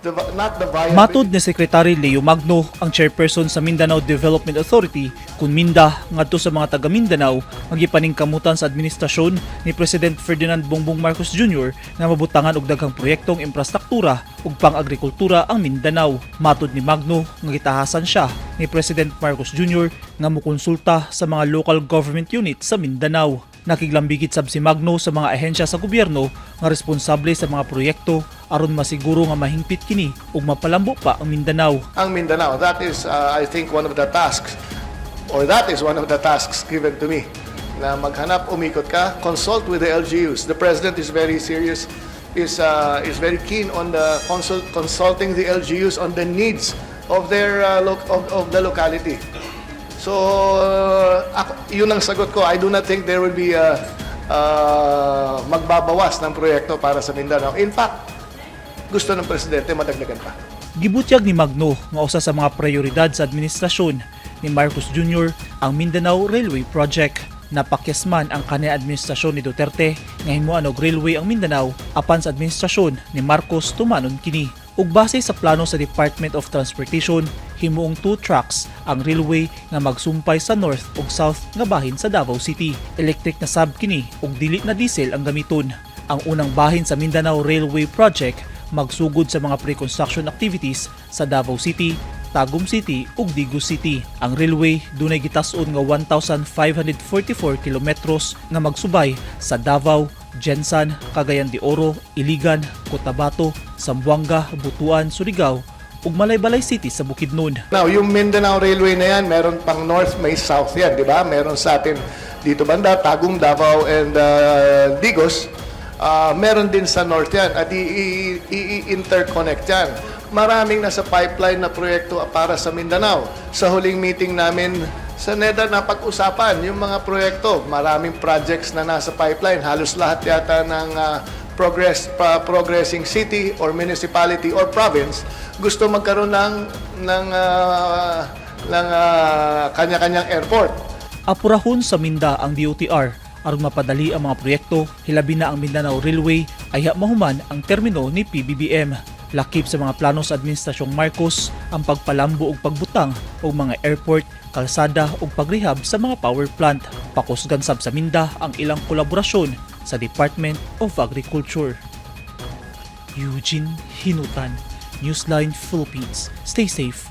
The. Matod ni Secretary Leo Magno, ang chairperson sa Mindanao Development Authority, kung minda ngadto sa mga taga Mindanao magipaning kamutan sa administrasyon ni President Ferdinand Bongbong Marcos Jr. nga mabutangan og daghang proyektong infrastruktura ug pang-agrikultura ang Mindanao. Matod ni Magno nga gitahasan siya ni President Marcos Jr. nga mokonsulta sa mga local government unit sa Mindanao. Nakiglambigit sab si Magno sa mga ahensya sa gobyerno nga responsable sa mga proyekto aron masiguro nga mahingpit kini ug mapalambo pa ang Mindanao. ang Mindanao. That is, uh, I think, one of the tasks, or that is one of the tasks given to me. Na maghanap, umikot ka, consult with the LGUs. The President is very serious, is, uh, is very keen on the consult, consulting the LGUs on the needs of their uh, loc- of, of the locality. So, uh, ako, yun ang sagot ko. I do not think there will be uh, uh, magbabawas ng proyekto para sa Mindanao. In fact, gusto ng Presidente madagdagan pa. Gibutyag ni Magno nga usa sa mga prioridad sa administrasyon ni Marcos Jr. ang Mindanao Railway Project. Napakyas man ang kanya administrasyon ni Duterte nga himuan og railway ang Mindanao apan sa administrasyon ni Marcos tumanon kini. Ug base sa plano sa Department of Transportation, himuong two tracks ang railway nga magsumpay sa north ug south nga bahin sa Davao City. Electric na sab kini ug dili na diesel ang gamiton. Ang unang bahin sa Mindanao Railway Project magsugod sa mga pre-construction activities sa Davao City, Tagum City ug Digus City. Ang railway dunay gitas-on nga 1,544 kilometros nga magsubay sa Davao, Jensan, Cagayan de Oro, Iligan, Cotabato, Zamboanga, Butuan, Surigao ug Malaybalay City sa Bukidnon. Now, yung Mindanao Railway na yan, meron pang north, may south yan, di ba? Meron sa atin dito banda, Tagum, Davao, and uh, Digos. Ah, meron din sa north yan at i-interconnect yan. Maraming nasa pipeline na proyekto para sa Mindanao. Sa huling meeting namin sa NEDA napag-usapan yung mga proyekto. Maraming projects na nasa pipeline. Halos lahat yata ng ah, progress pa, progressing city or municipality or province gusto magkaroon ng ng ah, ng ah, kanya-kanyang airport. Apurahon sa Minda ang DOTR aron mapadali ang mga proyekto, hilabi na ang Mindanao Railway ay mahuman ang termino ni PBBM. Lakip sa mga plano sa Administrasyong Marcos ang pagpalambo ug pagbutang og mga airport, kalsada ug pagrehab sa mga power plant. Pakusgan sab sa Minda ang ilang kolaborasyon sa Department of Agriculture. Eugene Hinutan, Newsline Philippines. Stay safe,